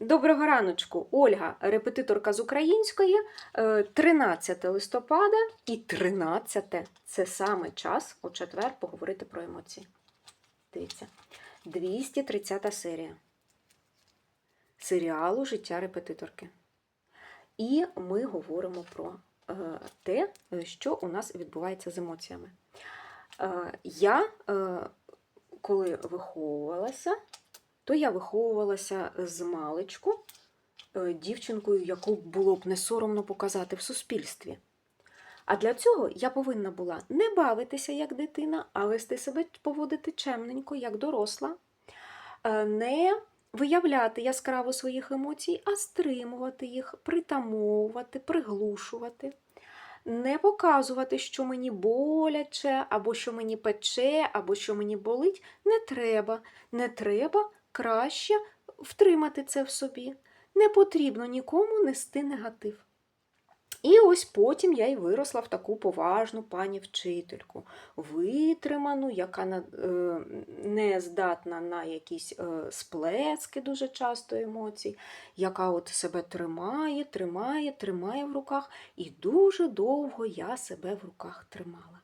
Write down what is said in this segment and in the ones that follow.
Доброго раночку, Ольга, репетиторка з української, е, 13 листопада і 13 це саме час у четвер поговорити про емоції. Дивіться, 230 серія серіалу Життя репетиторки. І ми говоримо про е, те, що у нас відбувається з емоціями. Е, Я, е, коли виховувалася, то я виховувалася з маличку е, дівчинкою, яку було б не соромно показати в суспільстві. А для цього я повинна була не бавитися як дитина, а вести себе поводити чемненько, як доросла, Е, не виявляти яскраво своїх емоцій, а стримувати їх, притамовувати, приглушувати. Не показувати, що мені боляче, або що мені пече, або що мені болить, не треба. Не треба краще втримати це в собі. Не потрібно нікому нести негатив. І ось потім я й виросла в таку поважну пані вчительку, витриману, яка е, не здатна на якісь е, сплески дуже часто емоцій, яка от себе тримає, тримає, тримає в руках, і дуже довго я себе в руках тримала.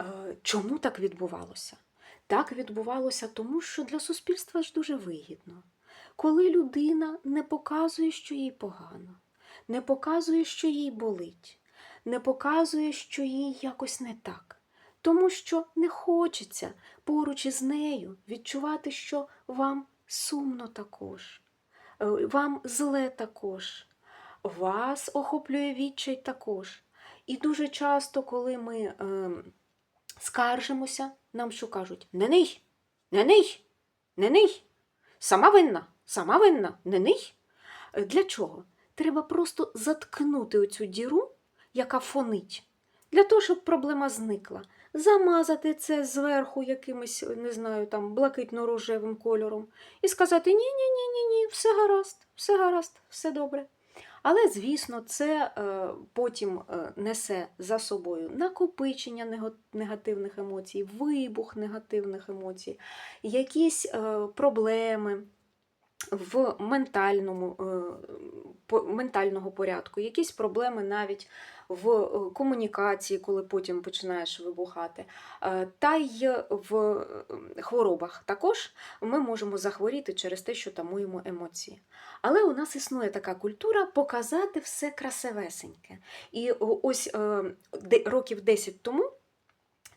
Е, Чому так відбувалося? Так відбувалося тому, що для суспільства ж дуже вигідно, коли людина не показує, що їй погано, не показує, що їй болить, не показує, що їй якось не так. Тому що не хочеться поруч із нею відчувати, що вам сумно також, е, вам зле також, вас охоплює відчай також. І дуже часто, коли ми ем, скаржимося, нам що кажуть: не ний, не ний, не ний, сама винна, сама винна, не ний. Е, Для чого? Треба просто заткнути оцю діру, яка фонить, для того, щоб проблема зникла. Замазати це зверху якимось, не знаю, там блакитно-рожевим кольором і сказати: ні, ні, ні, ні, ні, все гаразд, все гаразд, все добре. Але, звісно, це е, потім е, несе за собою накопичення негативних емоцій, вибух негативних емоцій, якісь е, проблеми в ментальному, ментального порядку, якісь проблеми навіть в е, комунікації, коли потім починаєш вибухати, Е, та й в е, хворобах також ми можемо захворіти через те, що тамуємо емоції. Але у нас існує така культура показати все красивесеньке. І ось років 10 тому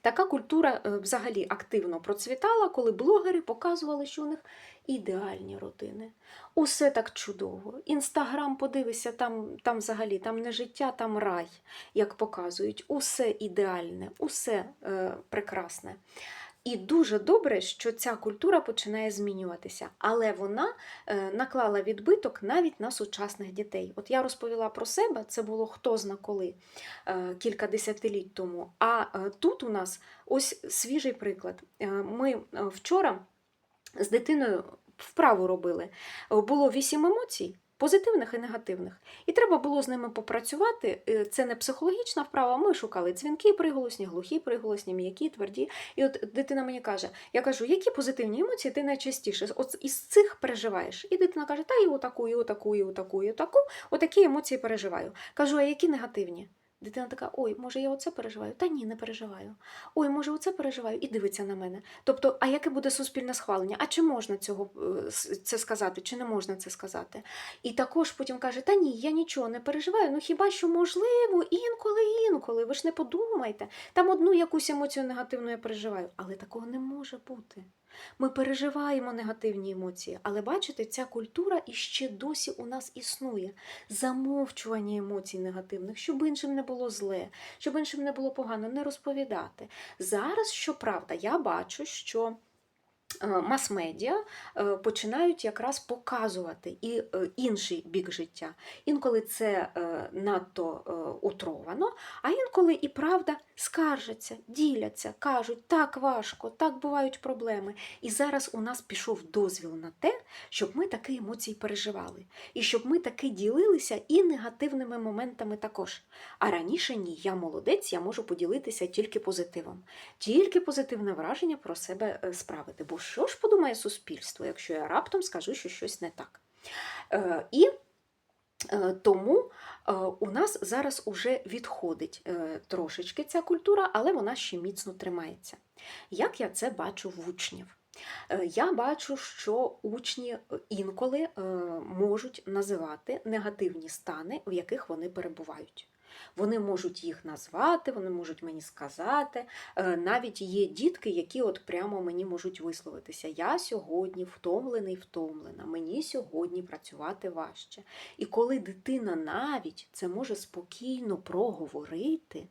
така культура е, взагалі активно процвітала, коли блогери показували, що у них ідеальні родини. Усе так чудово. Інстаграм, подивися, там, там взагалі там не життя, там рай, як показують. Усе ідеальне, усе е, прекрасне. І дуже добре, що ця культура починає змінюватися, але вона е, наклала відбиток навіть на сучасних дітей. От я розповіла про себе, це було хто зна коли, е, кілька десятиліть тому. А е, тут у нас ось свіжий приклад. Ми вчора з дитиною вправу робили. Було вісім емоцій. Позитивних і негативних. І треба було з ними попрацювати. Е, Це не психологічна вправа. Ми шукали дзвінки приголосні, глухі приголосні, м'які, тверді. І от дитина мені каже: я кажу, які позитивні емоції ти найчастіше от із цих переживаєш? І дитина каже, та і отаку, і отаку, і отаку, і отаку. Отакі емоції переживаю. Кажу, а які негативні? Дитина така: ой, може, я оце переживаю? Та ні, не переживаю. Ой, може, оце переживаю, і дивиться на мене. Тобто, а яке буде суспільне схвалення? А чи можна цього е, це сказати, чи не можна це сказати? І також потім каже: Та ні, я нічого не переживаю. Ну хіба що можливо, інколи, інколи. Ви ж не подумайте. Там одну якусь емоцію негативну я переживаю, але такого не може бути. Ми переживаємо негативні емоції, але бачите, ця культура іще досі у нас існує. Замовчування емоцій негативних, щоб іншим не було зле, щоб іншим не було погано, не розповідати. Зараз, щоправда, я бачу, що мас-медіа е, починають якраз показувати і е, інший бік життя. Інколи це е, надто е, утровано, а інколи і правда скаржаться, діляться, кажуть, так важко, так бувають проблеми. І зараз у нас пішов дозвіл на те, щоб ми такі емоції переживали, і щоб ми таки ділилися і негативними моментами також. А раніше ні, я молодець, я можу поділитися тільки позитивом, тільки позитивне враження про себе е, справити. Бо що ж подумає суспільство, якщо я раптом скажу, що щось не так? Е, І е, тому е, у нас зараз уже відходить трошечки ця культура, але вона ще міцно тримається. Як я це бачу в учнів? Я бачу, що учні інколи можуть називати негативні стани, в яких вони перебувають. Вони можуть їх назвати, вони можуть мені сказати. Е, Навіть є дітки, які от прямо мені можуть висловитися. Я сьогодні втомлений, втомлена, мені сьогодні працювати важче. І коли дитина навіть це може спокійно проговорити,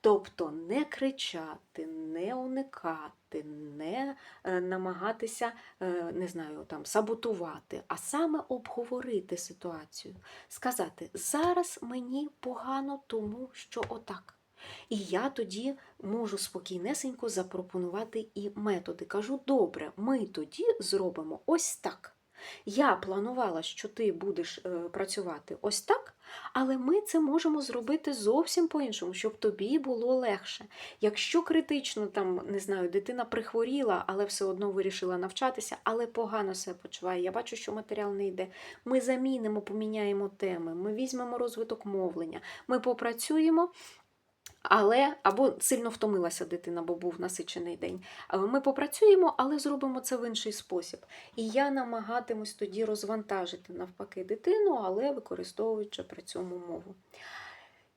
тобто не кричати, не уникати, не е, намагатися, е, не знаю, там саботувати, а саме обговорити ситуацію, сказати, зараз мені погано, тому що отак. І я тоді можу спокійнесенько запропонувати і методи. Кажу, добре, ми тоді зробимо ось так. Я планувала, що ти будеш е, працювати ось так, але ми це можемо зробити зовсім по-іншому, щоб тобі було легше. Якщо критично, там, не знаю, дитина прихворіла, але все одно вирішила навчатися, але погано себе почуває, я бачу, що матеріал не йде. Ми замінимо, поміняємо теми, ми візьмемо розвиток мовлення, ми попрацюємо. Але або сильно втомилася дитина, бо був насичений день. Е, Ми попрацюємо, але зробимо це в інший спосіб. І я намагатимусь тоді розвантажити навпаки дитину, але використовуючи при цьому мову.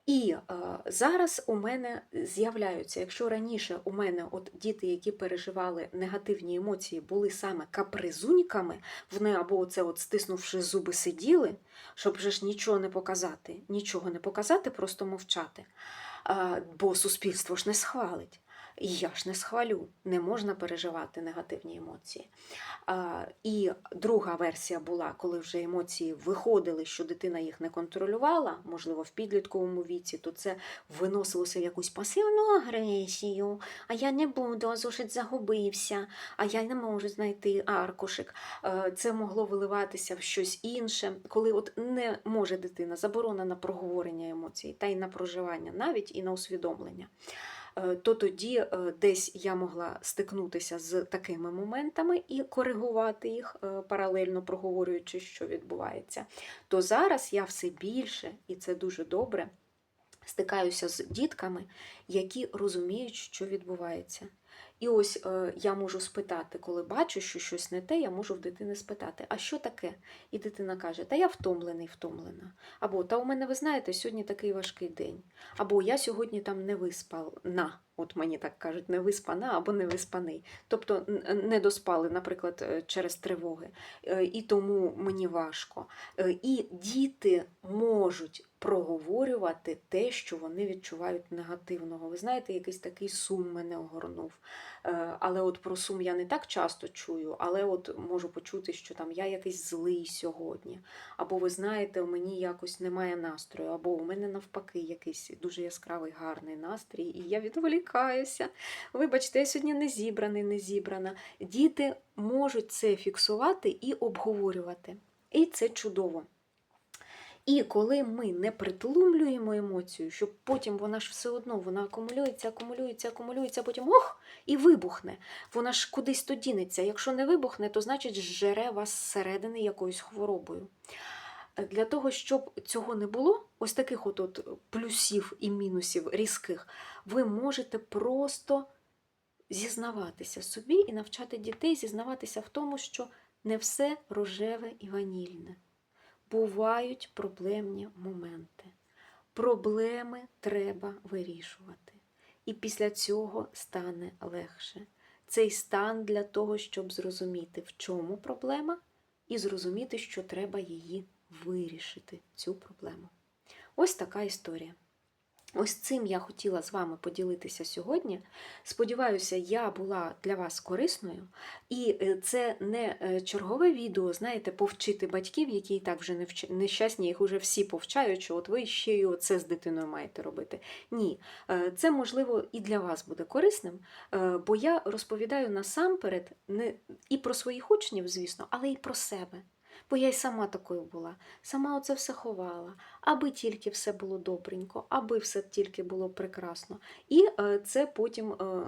І е, зараз у мене з'являються, якщо раніше у мене от діти, які переживали негативні емоції, були саме капризуньками, вони або оце от стиснувши зуби сиділи, щоб вже ж нічого не показати, нічого не показати, просто мовчати. Бо суспільство ж не схвалить. Я ж не схвалю, не можна переживати негативні емоції. І друга версія була, коли вже емоції виходили, що дитина їх не контролювала, можливо, в підлітковому віці, то це виносилося в якусь пасивну агресію, а я не буду, а зошит загубився, а я не можу знайти аркушик. Це могло виливатися в щось інше, коли от не може дитина заборона на проговорення емоцій, та й на проживання, навіть і на усвідомлення. Е, То тоді е, десь я могла стикнутися з такими моментами і коригувати їх, е, паралельно проговорюючи, що відбувається. То зараз я все більше, і це дуже добре, стикаюся з дітками, які розуміють, що відбувається. І ось е, я можу спитати, коли бачу, що щось не те, я можу в дитини спитати, а що таке? І дитина каже, та я втомлений, втомлена. Або та у мене, ви знаєте, сьогодні такий важкий день. Або я сьогодні там не виспана. От мені так кажуть, не виспана або не виспаний. Тобто не доспали, наприклад, е, через тривоги. Е, І тому мені важко. Е, І діти можуть проговорювати те, що вони відчувають негативного. Ви знаєте, якийсь такий сум мене огорнув. Е, Але от про сум я не так часто чую, але от можу почути, що там я якийсь злий сьогодні. Або ви знаєте, у мені якось немає настрою, або у мене навпаки якийсь дуже яскравий гарний настрій, і я відволікаюся. Вибачте, я сьогодні не зібраний, не зібрана. Діти можуть це фіксувати і обговорювати. І це чудово. І коли ми не притлумлюємо емоцію, що потім вона ж все одно вона акумулюється, акумулюється, акумулюється, потім ох, і вибухне. Вона ж кудись то дінеться. Якщо не вибухне, то значить жере вас зсередини якоюсь хворобою. Для того, щоб цього не було, ось таких от плюсів і мінусів різких, ви можете просто зізнаватися собі і навчати дітей зізнаватися в тому, що не все рожеве і ванільне бувають проблемні моменти. Проблеми треба вирішувати. І після цього стане легше. Цей стан для того, щоб зрозуміти, в чому проблема, і зрозуміти, що треба її вирішити, цю проблему. Ось така історія. Ось цим я хотіла з вами поділитися сьогодні. Сподіваюся, я була для вас корисною. І е, це не е, чергове відео, знаєте, повчити батьків, які і так вже невч- нещасні, їх вже всі повчають, що от ви ще й оце з дитиною маєте робити. Ні, е, це можливо і для вас буде корисним, бо я розповідаю насамперед не і про своїх учнів, звісно, але і про себе. Бо я й сама такою була, сама оце все ховала, аби тільки все було добренько, аби все тільки було прекрасно. І е, це потім е,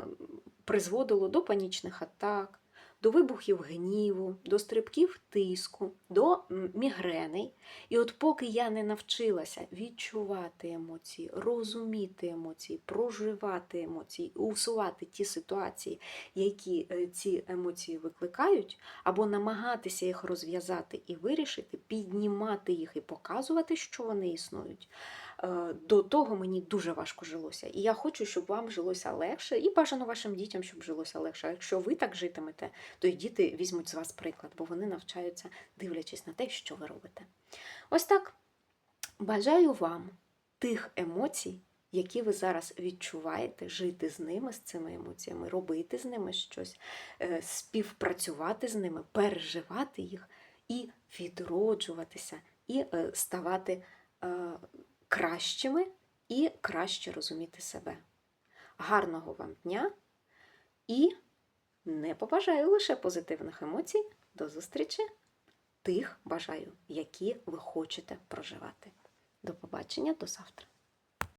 призводило до панічних атак, до вибухів гніву, до стрибків тиску, до мігреней. І от поки я не навчилася відчувати емоції, розуміти емоції, проживати емоції, усувати ті ситуації, які е, ці емоції викликають, або намагатися їх розв'язати і вирішити, піднімати їх і показувати, що вони існують. Е, До того мені дуже важко жилося. І я хочу, щоб вам жилося легше, і бажано вашим дітям, щоб жилося легше. Якщо ви так житимете, то й діти візьмуть з вас приклад, бо вони навчаються, дивлячись на те, що ви робите. Ось так. Бажаю вам тих емоцій, які ви зараз відчуваєте, жити з ними, з цими емоціями, робити з ними щось, е, співпрацювати з ними, переживати їх і відроджуватися, і е, ставати кращими і краще розуміти себе. Гарного вам дня і не побажаю лише позитивних емоцій. До зустрічі! Тих бажаю, які ви хочете проживати. До побачення, до завтра.